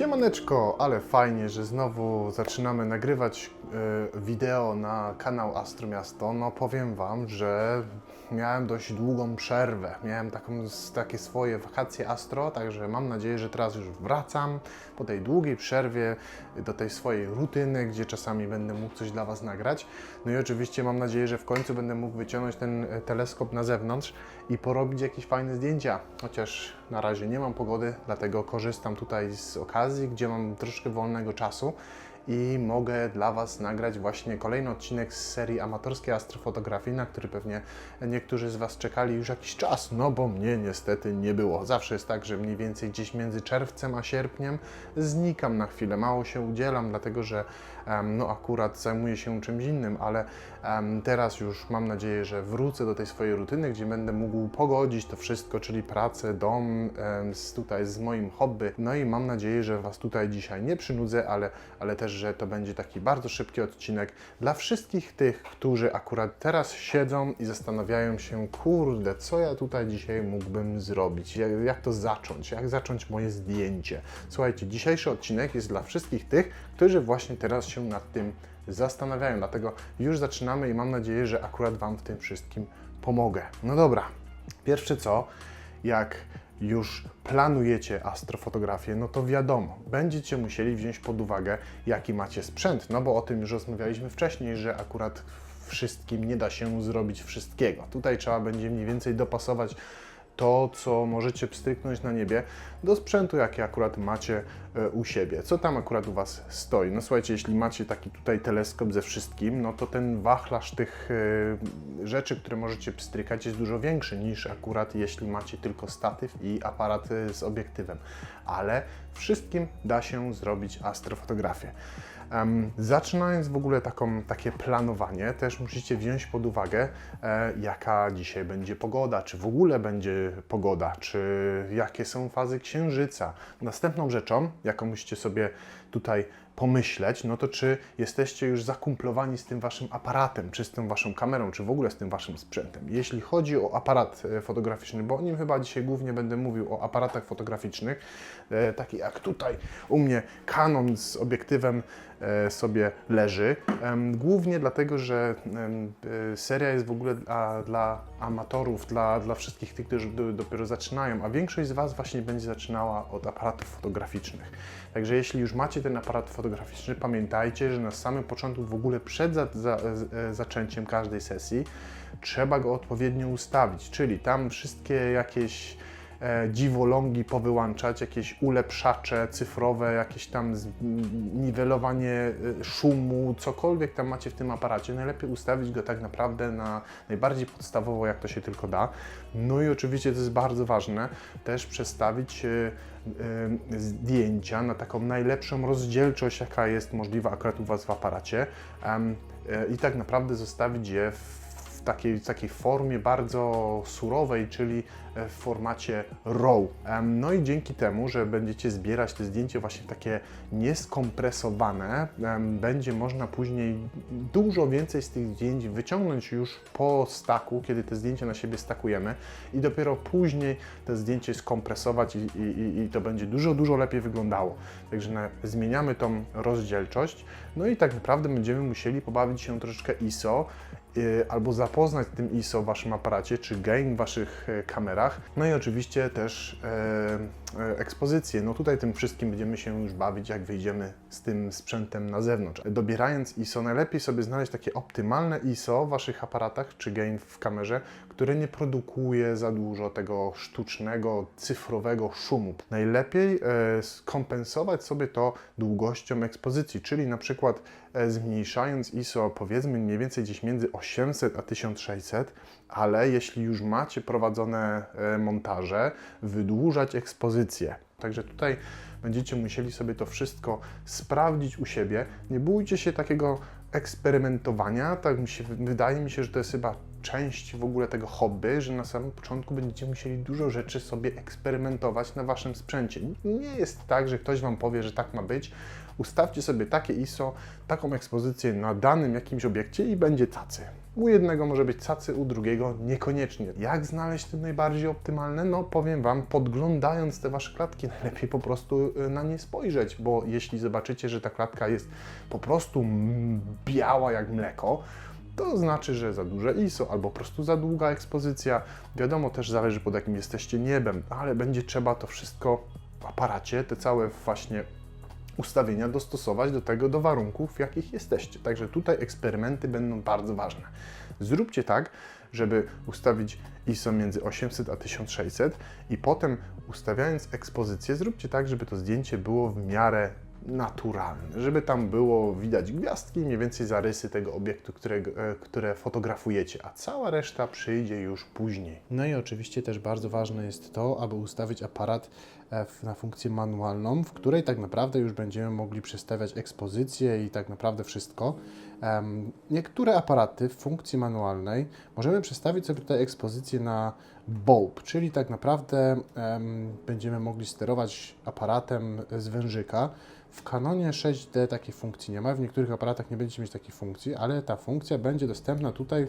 Siemaneczko, ale fajnie, że znowu zaczynamy nagrywać e, wideo na kanał Astro Miasto. No powiem Wam, że miałem dość długą przerwę. Miałem taką, takie swoje wakacje Astro, także mam nadzieję, że teraz już wracam po tej długiej przerwie do tej swojej rutyny, gdzie czasami będę mógł coś dla Was nagrać. No i oczywiście mam nadzieję, że w końcu będę mógł wyciągnąć ten e, teleskop na zewnątrz i porobić jakieś fajne zdjęcia. Chociaż na razie nie mam pogody, dlatego korzystam tutaj z okazji, gdzie mam troszkę wolnego czasu i mogę dla Was nagrać właśnie kolejny odcinek z serii amatorskiej astrofotografii, na który pewnie niektórzy z Was czekali już jakiś czas, no bo mnie niestety nie było. Zawsze jest tak, że mniej więcej gdzieś między czerwcem a sierpniem znikam na chwilę, mało się udzielam, dlatego że no akurat zajmuję się czymś innym, ale teraz już mam nadzieję, że wrócę do tej swojej rutyny, gdzie będę mógł pogodzić to wszystko, czyli pracę, dom, tutaj z moim hobby. No i mam nadzieję, że Was tutaj dzisiaj nie przynudzę, ale, ale też, że to będzie taki bardzo szybki odcinek dla wszystkich tych, którzy akurat teraz siedzą i zastanawiają się, kurde, co ja tutaj dzisiaj mógłbym zrobić, jak to zacząć, jak zacząć moje zdjęcie. Słuchajcie, dzisiejszy odcinek jest dla wszystkich tych, którzy właśnie teraz się nad tym zastanawiają, dlatego już zaczynamy i mam nadzieję, że akurat Wam w tym wszystkim pomogę. No dobra, pierwsze co, jak już planujecie astrofotografię, no to wiadomo, będziecie musieli wziąć pod uwagę, jaki macie sprzęt, no bo o tym już rozmawialiśmy wcześniej, że akurat wszystkim nie da się zrobić wszystkiego. Tutaj trzeba będzie mniej więcej dopasować to, co możecie pstryknąć na niebie, do sprzętu, jaki akurat macie e, u siebie. Co tam akurat u Was stoi? No słuchajcie, jeśli macie taki tutaj teleskop ze wszystkim, no to ten wachlarz tych e, rzeczy, które możecie pstrykać jest dużo większy niż akurat jeśli macie tylko statyw i aparat e, z obiektywem. Ale wszystkim da się zrobić astrofotografię. Zaczynając w ogóle taką, takie planowanie, też musicie wziąć pod uwagę, e, jaka dzisiaj będzie pogoda, czy w ogóle będzie pogoda, czy jakie są fazy księżyca. Następną rzeczą, jaką musicie sobie tutaj pomyśleć, no to czy jesteście już zakumplowani z tym waszym aparatem, czy z tą waszą kamerą, czy w ogóle z tym waszym sprzętem. Jeśli chodzi o aparat e, fotograficzny, bo o nim chyba dzisiaj głównie będę mówił o aparatach fotograficznych, e, taki jak tutaj u mnie Canon z obiektywem e, sobie leży. Em, Głównie dlatego, że e, seria jest w ogóle dla, dla amatorów, dla, dla wszystkich tych, którzy do, dopiero zaczynają, a większość z Was właśnie będzie zaczynała od aparatów fotograficznych. Także jeśli już macie ten aparat fotograficzny, pamiętajcie, że na samym początku, w ogóle przed za, za, e, zaczęciem każdej sesji, trzeba go odpowiednio ustawić, czyli tam wszystkie jakieś dziwolągi powyłączać, jakieś ulepszacze cyfrowe, jakieś tam niwelowanie e, szumu, cokolwiek tam macie w tym aparacie, najlepiej ustawić go tak naprawdę na najbardziej podstawowo, jak to się tylko da. No i oczywiście to jest bardzo ważne, też przestawić e, e, zdjęcia na taką najlepszą rozdzielczość, jaka jest możliwa akurat u Was w aparacie e, i tak naprawdę zostawić je w w takiej, takiej formie bardzo surowej, czyli e, w formacie RAW. No i dzięki temu, że będziecie zbierać te zdjęcia właśnie takie nieskompresowane, będzie można później dużo więcej z tych zdjęć wyciągnąć już po staku, kiedy te zdjęcia na siebie stakujemy i dopiero później te zdjęcie skompresować i, i, i- to będzie dużo, dużo lepiej wyglądało. Także na, zmieniamy tą rozdzielczość, no i tak naprawdę będziemy musieli pobawić się troszeczkę ISO, y, albo zapoznać tym ISO w Waszym aparacie, czy gain w Waszych e, kamerach. No i oczywiście też e, e, ekspozycję. No tutaj tym wszystkim będziemy się już bawić, jak wyjdziemy z tym sprzętem na zewnątrz. Dobierając ISO, najlepiej sobie znaleźć takie optymalne ISO w Waszych aparatach, czy gain w kamerze, które nie produkuje za dużo tego sztucznego, cyfrowego szumu. Najlepiej e, skompensować sobie to długością ekspozycji, czyli na przykład e, zmniejszając ISO powiedzmy mniej więcej gdzieś między 800 a 1600, ale jeśli już macie prowadzone e, montaże, wydłużać ekspozycję. Także tutaj będziecie musieli sobie to wszystko sprawdzić u siebie. Nie bójcie się takiego eksperymentowania. Tak mi się, wydaje mi się, że to jest chyba część w ogóle tego hobby, że na samym początku będziecie musieli dużo rzeczy sobie eksperymentować na waszym sprzęcie. Nie jest tak, że ktoś wam powie, że tak ma być. Ustawcie sobie takie ISO, taką ekspozycję na danym jakimś obiekcie i będzie tacy. U jednego może być cacy, u drugiego niekoniecznie. Jak znaleźć te najbardziej optymalne? No powiem Wam, podglądając te Wasze klatki, najlepiej po prostu y, na nie spojrzeć, bo jeśli zobaczycie, że ta klatka jest po prostu biała jak mleko, to znaczy, że za duże ISO albo po prostu za długa ekspozycja. Wiadomo, też zależy pod jakim jesteście niebem, ale będzie trzeba to wszystko w aparacie, te całe właśnie ustawienia dostosować do tego, do warunków, w jakich jesteście. Także tutaj eksperymenty będą bardzo ważne. Zróbcie tak, żeby ustawić ISO między 800 a 1600 i potem ustawiając ekspozycję, zróbcie tak, żeby to zdjęcie było w miarę naturalne, żeby tam było widać gwiazdki, mniej więcej zarysy tego obiektu, e, które fotografujecie, a cała reszta przyjdzie już później. No i oczywiście też bardzo ważne jest to, aby ustawić aparat e, na funkcję manualną, w której tak naprawdę już będziemy mogli przestawiać ekspozycję i tak naprawdę wszystko. Niektóre aparaty w funkcji manualnej możemy przestawić sobie tutaj ekspozycję na bulb, czyli tak naprawdę em, będziemy mogli sterować aparatem z wężyka. W Canonie 6D takiej funkcji nie ma, w niektórych aparatach nie będziecie mieć takiej funkcji, ale ta funkcja będzie dostępna tutaj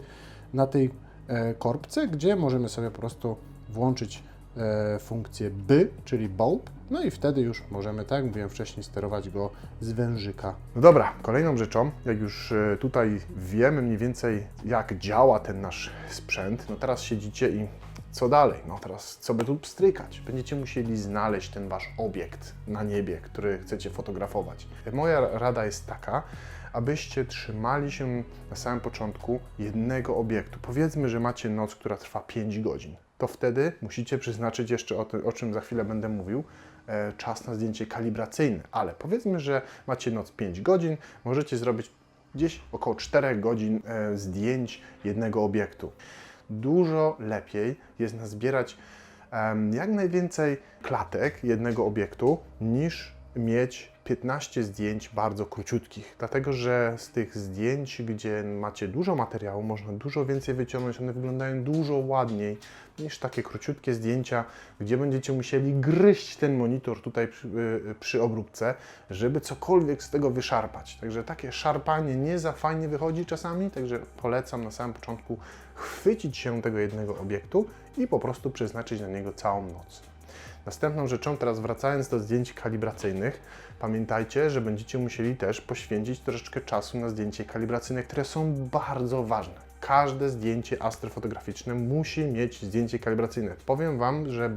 na tej e, korbce, gdzie możemy sobie po prostu włączyć e, funkcję by, czyli bulb, no i wtedy już możemy, tak jak mówiłem wcześniej, sterować go z wężyka. No dobra, kolejną rzeczą, jak już e, tutaj wiemy mniej więcej jak działa ten nasz sprzęt, no teraz siedzicie i co dalej? No teraz co by tu pstrykać? Będziecie musieli znaleźć ten wasz obiekt na niebie, który chcecie fotografować. Moja rada jest taka, abyście trzymali się na samym początku jednego obiektu. Powiedzmy, że macie noc, która trwa 5 godzin. To wtedy musicie przeznaczyć jeszcze o, tym, o czym za chwilę będę mówił, e, czas na zdjęcie kalibracyjne. Ale powiedzmy, że macie noc 5 godzin, możecie zrobić gdzieś około 4 godzin e, zdjęć jednego obiektu. Dużo lepiej jest nazbierać jak najwięcej klatek jednego obiektu niż mieć 15 zdjęć bardzo króciutkich, dlatego że z tych zdjęć, gdzie macie dużo materiału, można dużo więcej wyciągnąć, one wyglądają dużo ładniej niż takie króciutkie zdjęcia, gdzie będziecie musieli gryźć ten monitor tutaj przy, y, przy obróbce, żeby cokolwiek z tego wyszarpać. Także takie szarpanie nie za fajnie wychodzi czasami, także polecam na samym początku chwycić się tego jednego obiektu i po prostu przeznaczyć na niego całą noc. Następną rzeczą, teraz wracając do zdjęć kalibracyjnych, pamiętajcie, że będziecie musieli też poświęcić troszeczkę czasu na zdjęcie kalibracyjne, które są bardzo ważne. Każde zdjęcie astrofotograficzne musi mieć zdjęcie kalibracyjne. Powiem Wam, że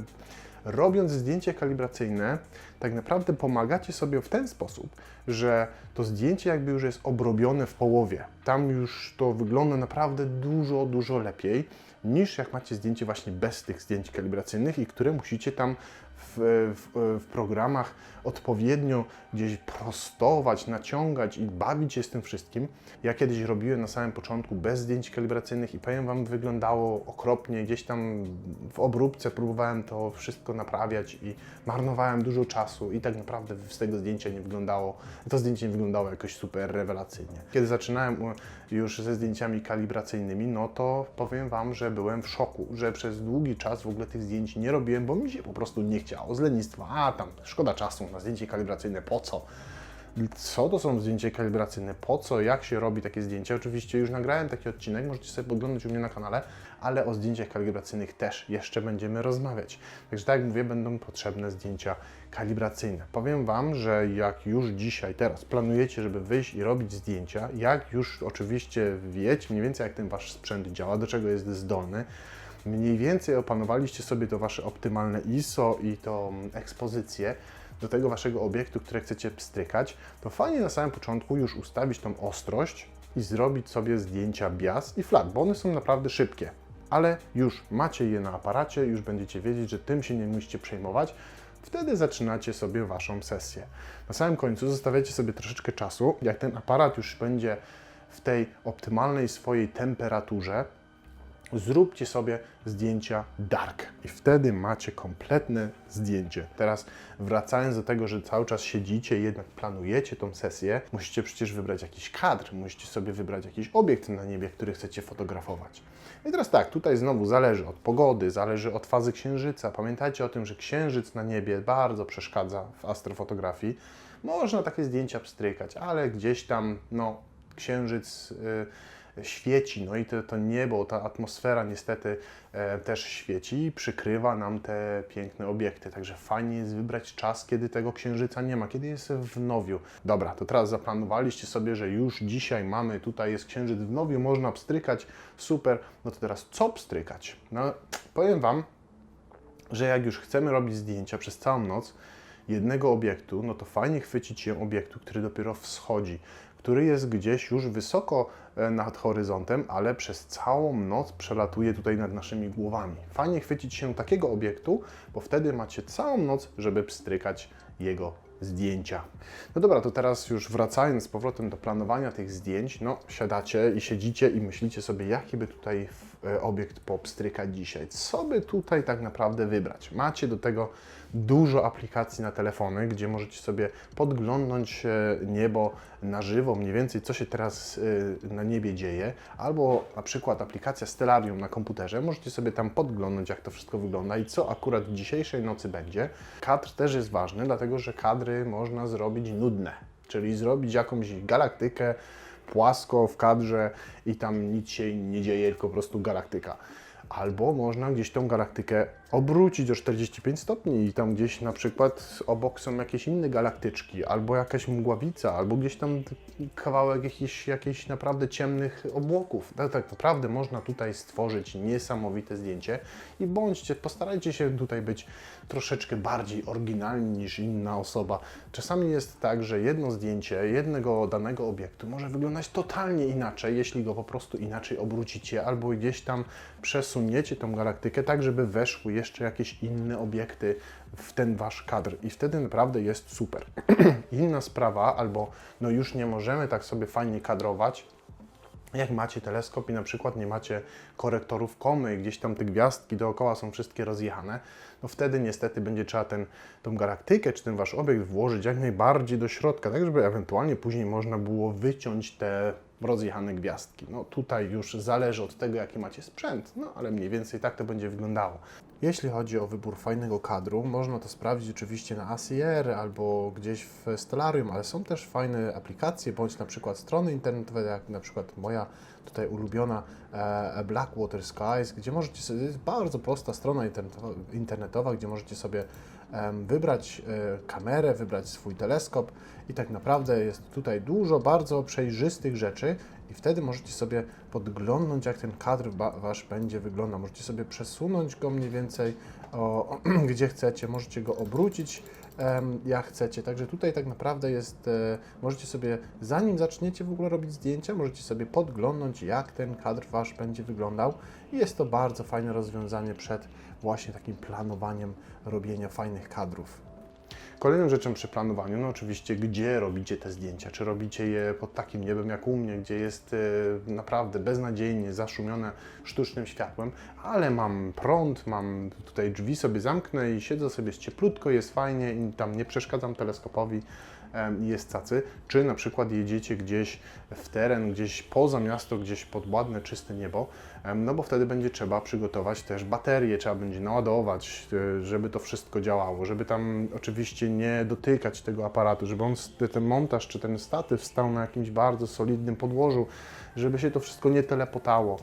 robiąc zdjęcie kalibracyjne, tak naprawdę pomagacie sobie w ten sposób, że to zdjęcie jakby już jest obrobione w połowie. Tam już to wygląda naprawdę dużo, dużo lepiej niż jak macie zdjęcie właśnie bez tych zdjęć kalibracyjnych i które musicie tam w, w, w programach odpowiednio gdzieś prostować, naciągać i bawić się z tym wszystkim. Ja kiedyś robiłem na samym początku bez zdjęć kalibracyjnych i powiem Wam, wyglądało okropnie. Gdzieś tam w obróbce próbowałem to wszystko naprawiać i marnowałem dużo czasu i tak naprawdę z tego zdjęcia nie wyglądało, to zdjęcie nie wyglądało jakoś super rewelacyjnie. Kiedy zaczynałem już ze zdjęciami kalibracyjnymi, no to powiem Wam, że byłem w szoku, że przez długi czas w ogóle tych zdjęć nie robiłem, bo mi się po prostu nie chciało, z lenistwa, a tam szkoda czasu na zdjęcie kalibracyjne, po co? Co to są zdjęcia kalibracyjne? Po co? Jak się robi takie zdjęcia? Oczywiście już nagrałem taki odcinek, możecie sobie podglądać u mnie na kanale, ale o zdjęciach kalibracyjnych też jeszcze będziemy rozmawiać. Także tak jak mówię, będą potrzebne zdjęcia kalibracyjne. Powiem Wam, że jak już dzisiaj, teraz planujecie, żeby wyjść i robić zdjęcia, jak już oczywiście wiecie mniej więcej jak ten Wasz sprzęt działa, do czego jest zdolny, mniej więcej opanowaliście sobie to Wasze optymalne ISO i tą ekspozycję, do tego waszego obiektu, które chcecie pstrykać, to fajnie na samym początku już ustawić tą ostrość i zrobić sobie zdjęcia bias i flat, bo one są naprawdę szybkie. Ale już macie je na aparacie, już będziecie wiedzieć, że tym się nie musicie przejmować. Wtedy zaczynacie sobie waszą sesję. Na samym końcu zostawiacie sobie troszeczkę czasu. Jak ten aparat już będzie w tej optymalnej swojej temperaturze, zróbcie sobie zdjęcia dark i wtedy macie kompletne zdjęcie. Teraz wracając do tego, że cały czas siedzicie jednak planujecie tą sesję, musicie przecież wybrać jakiś kadr, musicie sobie wybrać jakiś obiekt na niebie, który chcecie fotografować. I teraz tak, tutaj znowu zależy od pogody, zależy od fazy księżyca. Pamiętajcie o tym, że księżyc na niebie bardzo przeszkadza w astrofotografii. Można takie zdjęcia pstrykać, ale gdzieś tam, no, księżyc y, świeci, no i to, to niebo, ta atmosfera niestety e, też świeci i przykrywa nam te piękne obiekty. Także fajnie jest wybrać czas, kiedy tego księżyca nie ma, kiedy jest w nowiu. Dobra, to teraz zaplanowaliście sobie, że już dzisiaj mamy, tutaj jest księżyc w nowiu, można pstrykać, super. No to teraz co pstrykać? No powiem Wam, że jak już chcemy robić zdjęcia przez całą noc jednego obiektu, no to fajnie chwycić się obiektu, który dopiero wschodzi, który jest gdzieś już wysoko e, nad horyzontem, ale przez całą noc przelatuje tutaj nad naszymi głowami. Fajnie chwycić się takiego obiektu, bo wtedy macie całą noc, żeby pstrykać jego zdjęcia. No dobra, to teraz już wracając z powrotem do planowania tych zdjęć, no siadacie i siedzicie i myślicie sobie, jaki by tutaj e, obiekt popstrykać dzisiaj. Co by tutaj tak naprawdę wybrać? Macie do tego dużo aplikacji na telefony, gdzie możecie sobie podglądnąć e, niebo na żywo, mniej więcej co się teraz e, na niebie dzieje, albo na przykład aplikacja Stellarium na komputerze, możecie sobie tam podglądnąć jak to wszystko wygląda i co akurat dzisiejszej nocy będzie. Kadr też jest ważny, dlatego że kadry można zrobić nudne, czyli zrobić jakąś galaktykę płasko w kadrze i tam nic się nie dzieje, tylko po prostu galaktyka. Albo można gdzieś tą galaktykę obrócić o 45 stopni i tam gdzieś na przykład obok są jakieś inne galaktyczki, albo jakaś mgławica, albo gdzieś tam kawałek jakichś, jakichś naprawdę ciemnych obłoków. Tak, tak naprawdę można tutaj stworzyć niesamowite zdjęcie i bądźcie, postarajcie się tutaj być troszeczkę bardziej oryginalni niż inna osoba. Czasami jest tak, że jedno zdjęcie jednego danego obiektu może wyglądać totalnie inaczej, jeśli go po prostu inaczej obrócicie albo gdzieś tam przesuniecie tą galaktykę tak, żeby weszły jeszcze jakieś inne obiekty w ten wasz kadr i wtedy naprawdę jest super. Inna sprawa, albo no już nie możemy tak sobie fajnie kadrować, jak macie teleskop i na przykład nie macie korektorów komy gdzieś tam te gwiazdki dookoła są wszystkie rozjechane, no wtedy niestety będzie trzeba ten, tą galaktykę czy ten wasz obiekt włożyć jak najbardziej do środka, tak żeby ewentualnie później można było wyciąć te rozjechane gwiazdki. No tutaj już zależy od tego, jaki macie sprzęt, no ale mniej więcej tak to będzie wyglądało. Jeśli chodzi o wybór fajnego kadru, można to sprawdzić oczywiście na ACR albo gdzieś w Stellarium, ale są też fajne aplikacje, bądź na przykład strony internetowe, jak na przykład moja tutaj ulubiona e, Blackwater Skies, gdzie możecie sobie, jest bardzo prosta strona internetowa, gdzie możecie sobie wybrać e, kamerę, wybrać swój teleskop i tak naprawdę jest tutaj dużo bardzo przejrzystych rzeczy i wtedy możecie sobie podglądnąć, jak ten kadr wasz będzie wyglądał. Możecie sobie przesunąć go mniej więcej o, gdzie chcecie, możecie go obrócić jak chcecie. Także tutaj tak naprawdę jest, e, możecie sobie, zanim zaczniecie w ogóle robić zdjęcia, możecie sobie podglądnąć, jak ten kadr wasz będzie wyglądał. I jest to bardzo fajne rozwiązanie przed właśnie takim planowaniem robienia fajnych kadrów. Kolejną rzeczą przy planowaniu, no oczywiście, gdzie robicie te zdjęcia? Czy robicie je pod takim niebem jak u mnie, gdzie jest e, naprawdę beznadziejnie zaszumione sztucznym światłem, ale mam prąd, mam tutaj drzwi sobie zamknę i siedzę sobie cieplutko, jest fajnie i tam nie przeszkadzam teleskopowi jest cacy. Czy na przykład jedziecie gdzieś w teren, gdzieś poza miasto, gdzieś pod ładne, czyste niebo, no bo wtedy będzie trzeba przygotować też baterie, trzeba będzie naładować, e, żeby to wszystko działało, żeby tam oczywiście nie dotykać tego aparatu, żeby on, ten montaż czy ten statyw stał na jakimś bardzo solidnym podłożu, żeby się to wszystko nie telepotało,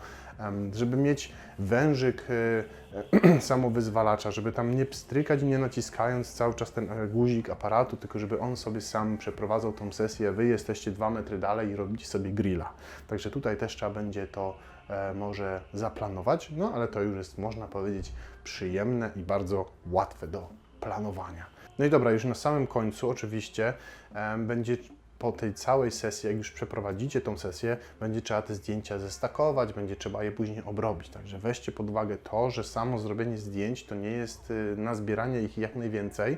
żeby mieć wężyk e, samowyzwalacza, żeby tam nie pstrykać i nie naciskając cały czas ten e, guzik aparatu, tylko żeby on sobie sam przeprowadzał tą sesję, wy jesteście dwa metry dalej i robicie sobie grilla. Także tutaj też trzeba będzie to e, może zaplanować, no ale to już jest, można powiedzieć, przyjemne i bardzo łatwe do planowania. No i dobra, już na samym końcu oczywiście będzie po tej całej sesji, jak już przeprowadzicie tą sesję, będzie trzeba te zdjęcia zestakować, będzie trzeba je później obrobić. Także weźcie pod uwagę to, że samo zrobienie zdjęć to nie jest y, na zbieranie ich jak najwięcej,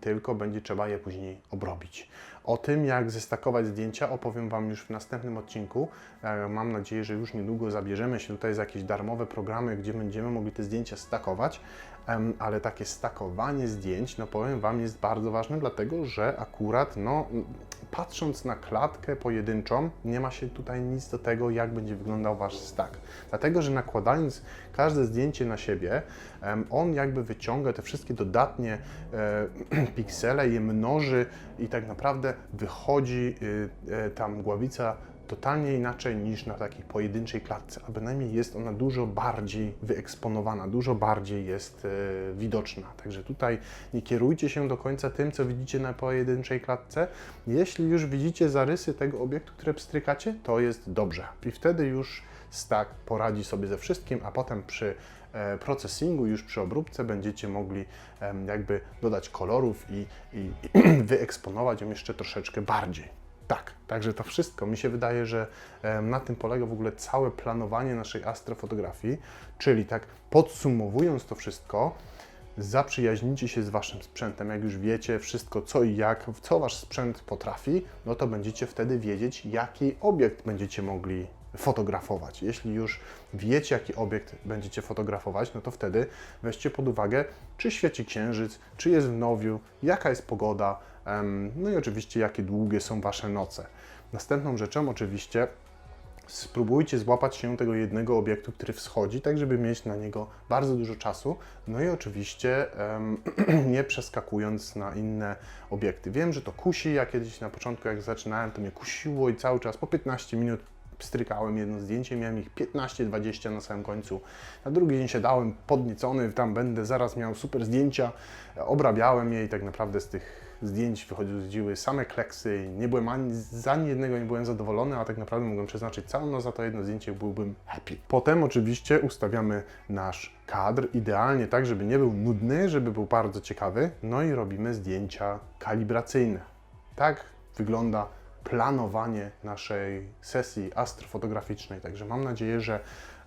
tylko będzie trzeba je później obrobić. O tym, jak zestakować zdjęcia, opowiem Wam już w następnym odcinku. E, Mam nadzieję, że już niedługo zabierzemy się tutaj za jakieś darmowe programy, gdzie będziemy mogli te zdjęcia stakować. Ale takie stakowanie zdjęć, no powiem Wam, jest bardzo ważne, dlatego że akurat, no, patrząc na klatkę pojedynczą, nie ma się tutaj nic do tego, jak będzie wyglądał Wasz stack. Dlatego, że nakładając każde zdjęcie na siebie, on jakby wyciąga te wszystkie dodatnie e, piksele, je mnoży i tak naprawdę wychodzi y, y, ta mgławica totalnie inaczej niż na takiej pojedynczej klatce, a bynajmniej jest ona dużo bardziej wyeksponowana, dużo bardziej jest e, widoczna. Także tutaj nie kierujcie się do końca tym, co widzicie na pojedynczej klatce. Jeśli już widzicie zarysy tego obiektu, które pstrykacie, to jest dobrze. I wtedy już stack poradzi sobie ze wszystkim, a potem przy e, processingu, już przy obróbce będziecie mogli jakby dodać kolorów i, i, i wyeksponować ją jeszcze troszeczkę bardziej. Tak, także to wszystko. Mi się wydaje, że na tym polega w ogóle całe planowanie naszej astrofotografii, czyli tak podsumowując to wszystko, zaprzyjaźnijcie się z Waszym sprzętem. Jak już wiecie wszystko co i jak, co Wasz sprzęt potrafi, no to będziecie wtedy wiedzieć, jaki obiekt będziecie mogli fotografować. Jeśli już wiecie, jaki obiekt będziecie fotografować, no to wtedy weźcie pod uwagę, czy świeci księżyc, czy jest w nowiu, jaka jest pogoda, no i oczywiście, jakie długie są Wasze noce. Następną rzeczą oczywiście spróbujcie złapać się tego jednego obiektu, który wschodzi, tak żeby mieć na niego bardzo dużo czasu. No i oczywiście nie przeskakując na inne obiekty. Wiem, że to kusi. Ja kiedyś na początku, jak zaczynałem, to mnie kusiło i cały czas po 15 minut strykałem jedno zdjęcie, miałem ich 15-20 na samym końcu. Na drugi dzień się dałem podniecony, tam będę, zaraz miał super zdjęcia, obrabiałem je i tak naprawdę z tych zdjęć wychodziły same kleksy, nie byłem ani, z ani jednego nie byłem zadowolony, a tak naprawdę mogłem przeznaczyć całą noc za to jedno zdjęcie, byłbym happy. Potem oczywiście ustawiamy nasz kadr idealnie tak, żeby nie był nudny, żeby był bardzo ciekawy, no i robimy zdjęcia kalibracyjne. Tak wygląda planowanie naszej sesji astrofotograficznej. Także mam nadzieję, że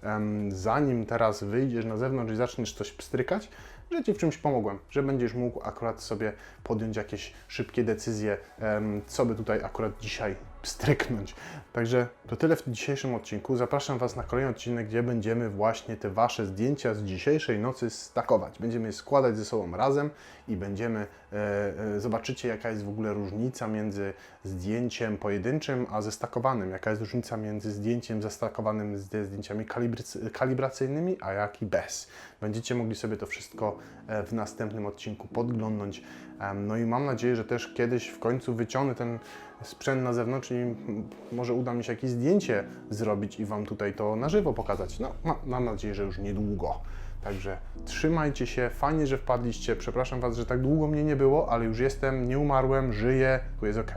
em, zanim teraz wyjdziesz na zewnątrz i zaczniesz coś pstrykać, że Ci w czymś pomogłem, że będziesz mógł akurat sobie podjąć jakieś szybkie decyzje, co by tutaj akurat dzisiaj stryknąć. Także to tyle w dzisiejszym odcinku. Zapraszam Was na kolejny odcinek, gdzie będziemy właśnie te Wasze zdjęcia z dzisiejszej nocy stakować. Będziemy je składać ze sobą razem i będziemy, zobaczycie jaka jest w ogóle różnica między zdjęciem pojedynczym, a zestakowanym. Jaka jest różnica między zdjęciem zestakowanym ze zdjęciami kalibracyjnymi, a jak i bez. Będziecie mogli sobie to wszystko e, w następnym odcinku podglądnąć. No i mam nadzieję, że też kiedyś w końcu wyciągnę ten sprzęt na zewnątrz i może uda mi się jakieś zdjęcie zrobić i Wam tutaj to na żywo pokazać. No, ma, mam nadzieję, że już niedługo. Także trzymajcie się, fajnie, że wpadliście. Przepraszam Was, że tak długo mnie nie było, ale już jestem, nie umarłem, żyję, tu jest ok.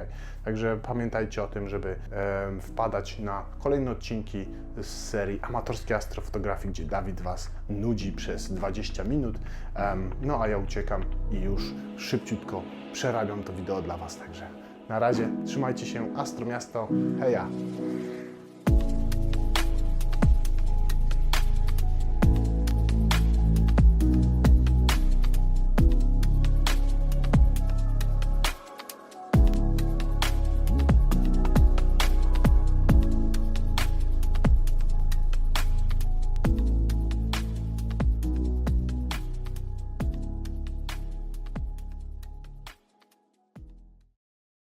Także pamiętajcie o tym, żeby em, wpadać na kolejne odcinki z serii Amatorskie Astrofotografii, gdzie Dawid Was nudzi przez 20 minut. Em, no a ja uciekam i już szybciutko przerabiam to wideo dla Was. Także na razie, trzymajcie się, Astro Miasto, heja!